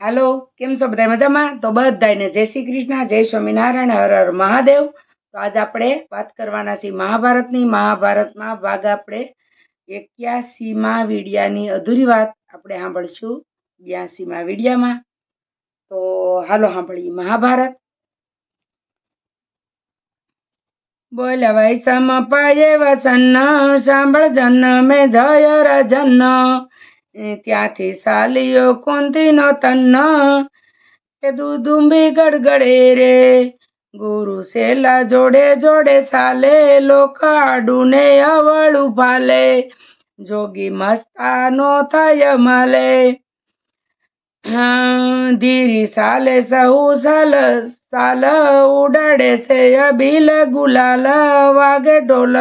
હાલો, કેમ છો બધા મજામાં? તો બધાને જય શ્રી કૃષ્ણ, જય સ્વામિનારાયણ, હર હર મહાદેવ. તો આજે આપણે વાત કરવાના છીએ મહાભારતની. મહાભારતમાં ભાગ આપણે એક્યાસીમાં વિડિયાની અધૂરી વાત આપણે સાંભળશું બ્યાસીમાં વીડિયામાં. તો હાલો સાંભળીએ મહાભારત. બોલ્યા ભાઈ સમ પાયે વસન, સાંભળ જન મેં જય રજન. ત્યાંથી સાલીયો કુંતીનો તન્ન એ દુદુંબી ગડગડે રે. ગુરુ સેલા જોડે જોડે સાલે લોકાડું ને અવળું ભાલે જોગી મસ્તાનો થાય માલે ધીરી સાલે, સહુ સાલ સાલ ઉડાડે છે અભિલ ગુલાલ. વાગે ઢોલ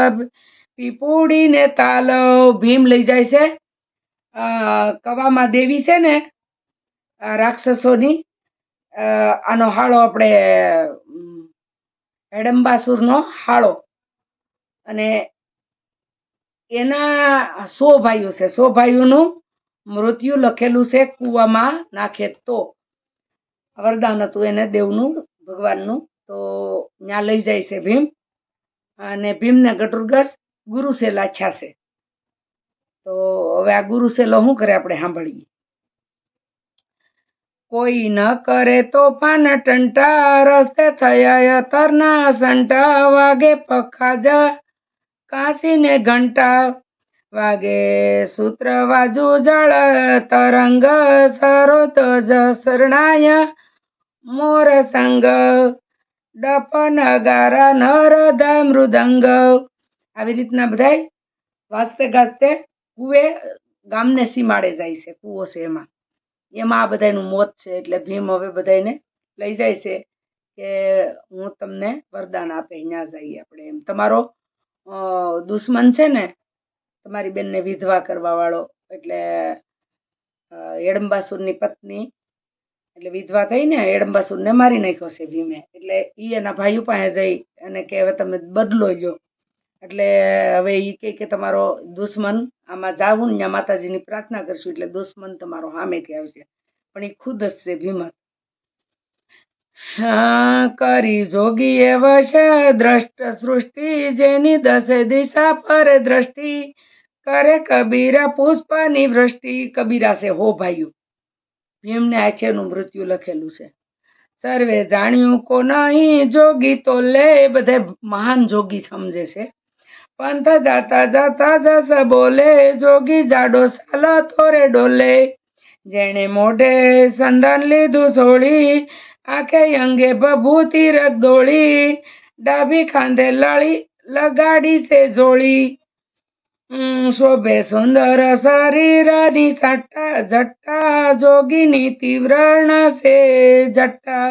પીપુડી ને તાલ. ભીમ લઈ જાય છે. કવામાં દેવી છે ને રાક્ષસોની આનો હાળો આપણે હેડંબાસુરનો હાળો. અને એના સો ભાઈઓ છે. સો ભાઈઓનું મૃત્યુ લખેલું છે કૂવામાં નાખે તો. વરદાન હતું એને દેવનું, ભગવાનનું. તો ત્યાં લઈ જાય છે ભીમ. અને ભીમને ગટુરગસ ગુરુસેલા લાખ્યા છે. તો હવે આ ગુરુસેલો શું કરે આપણે સાંભળીએ? કોઈ ન કરે તોફાન ટંટા, રસ્તે થયા તરના સંટા, વાગે પખાજા કાશીને ઘંટા, વાગે સૂત્ર વાજુ જળ, તરંગ સરોત જ શરણાય, મોર સંગ ડપ નગારા નરદ મૃદંગ. આવી રીતના બધાય વાસ્તે ગાજતે કુએ ગામને સીમાડે જાય છે કૂવો છે એમાં. એમાં આ બધાયનું મોત છે એટલે ભીમ હવે બધાયને લઈ જાય છે કે હું તમને વરદાન આપે ત્યાં જઈએ આપણે એમ. તમારો દુશ્મન છે ને તમારી બેનને વિધવા કરવા વાળો એટલે અ, પત્ની એટલે વિધવા થઈને હેડંબાસુરને મારી નાખ્યો છે ભીમે. એટલે એ એના ભાઈઓ પાસે જઈ અને કે હવે તમે બદલો લ્યો. એટલે હવે એ કહે કે તમારો દુશ્મન આમાં જાવું ને માતાજીની પ્રાર્થના કરશું એટલે દુશ્મન તમારો સામેથી આવશે. પણ એ ખુદ જ છે ભીમ. કરી જોગી એ વશ દ્રષ્ટ સૃષ્ટિ, જેની દસે દિશા પર દ્રષ્ટિ. કરે કબીરા પુષ્પની વૃષ્ટિ. કબીરા છે હો ભાઈઓ. ભીમને આખેનું મૃત્યુ લખેલું છે. સર્વે જાણ્યું કો નહીં, જોગી તો લે, બધે મહાન જોગી સમજે છે. પંથ જાતા જાતા જસ બોલે, જોગી જાડો સાલા તોરે ડોલે. જેણે મોઢે સંદન લીધું સોળી, આખે અંગે ભભૂતિ રગ દોળી ડાબી ખાંધે લળી લગાડી સે જોળી. શોભે સુંદર શરીરની સટ્ટા જટ્ટા, જોગીની તીવ્રણ સે જટ્ટા.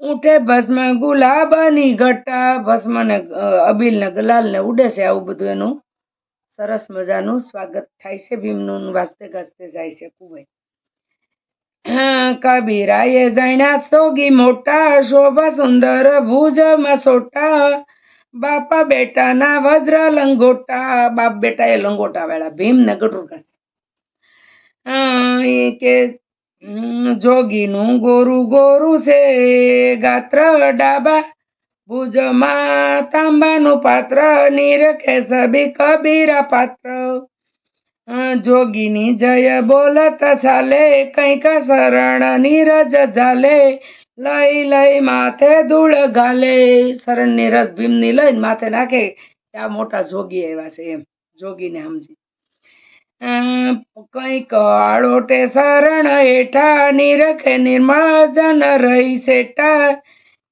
ઉઠે ભસ્મ ગુલાબની ઘટા ભસ્મ ને અબીલ ને ગુલાલ ને ઉડે છે આવું બધું એનું. સરસ મજાનું સ્વાગત થાય છે ભીમનું વાસ્તે ગાસ્તે જાય છે કુવે કબીરાએ જાણ્યા, સોગી મોટા, શોભા સુંદર, ભુજમાં સોટા. બાપા બેટાના વજ્ર લંગોટા, બાપ બેટા એ લંગોટા વાળા ભીમ ને એ કે જોગીનું ગોરું ગોરું છે, ગાત્ર ડાબા ભુજમાં તાંબાનું પાત્ર નિરખે સબી કબીરા પાત્ર. જોગીની જય બોલત ચાલે, કંઈક શરણ નીરજ ઝાલે, લઈ લઈ માથે ધૂળ ગાલે શરણની રસ ભીમની લઈને માથે નાખે આ મોટા જોગી આવ્યા છે એમ, જોગીને સમજી. કંઈક આળોટે શરણ હેઠા નિરખે નિર્માજન રહી સેટા.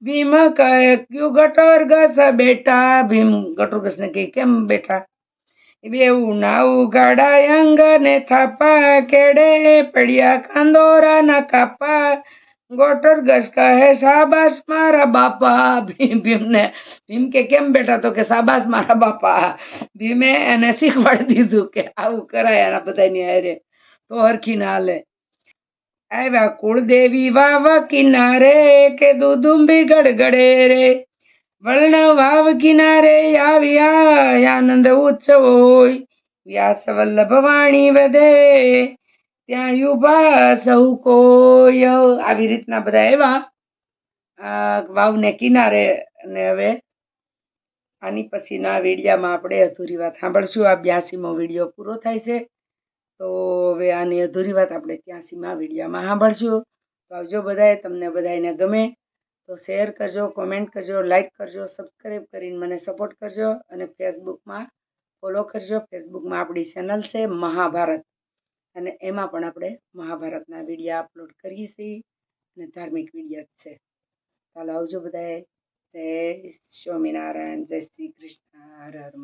ભીમ કહે, ક્યુ ગટોર ઘસ બેઠા ભીમ, ગટોર ને કહે કેમ બેઠા બેવું નાવું ગાડા અંગ ને થાપા, કેડે પડ્યા કાંદોરા ના કાપા. ગોટર ગસકા હે શાબાશ મારા બાપા. ભીમ ભીમને ભીમ કે, કેમ બેઠા તો કે, શાબાશ મારા બાપા. ભીમે એને શીખવાડી દીધું કે, આવું કરાય એના બધાની હારે. તો હરખી ના હાલે. આવ્યા કુળદેવી વાવ કિનારે કે દુદુંબી ગડગડે રે. વર્ણ વાવ કિનારે આવ્યા આનંદ ઉત્સવ હોય. વ્યાસ વલ્લભ વાણી વધે. ત્યાં યુભા સૌ કોય આવી રીતના બધા એવા વાવને કિનારે અને હવે આની પછીના વિડીયામાં આપણે અધૂરી વાત સાંભળશું. આ બ્યાસીમો વીડિયો પૂરો થાય છે. તો હવે આની અધૂરી વાત આપણે ત્યાંસીમાં વિડીયામાં સાંભળશું. તો આવજો બધાએ તમને બધાને ગમે તો શેર કરજો, કોમેન્ટ કરજો, લાઈક કરજો, સબસ્ક્રાઈબ કરીને મને સપોર્ટ કરજો અને ફેસબુકમાં ફોલો કરજો. ફેસબુકમાં આપણી ચેનલ છે મહાભારત. અને એમાં પણ આપણે મહાભારતના વિડીયા અપલોડ કરીએ છીએ અને ધાર્મિક વિડીયા જ છે. ચાલો આવજો બધાએ. જય સ્વામિનારાયણ, જય શ્રી કૃષ્ણ. હર હર.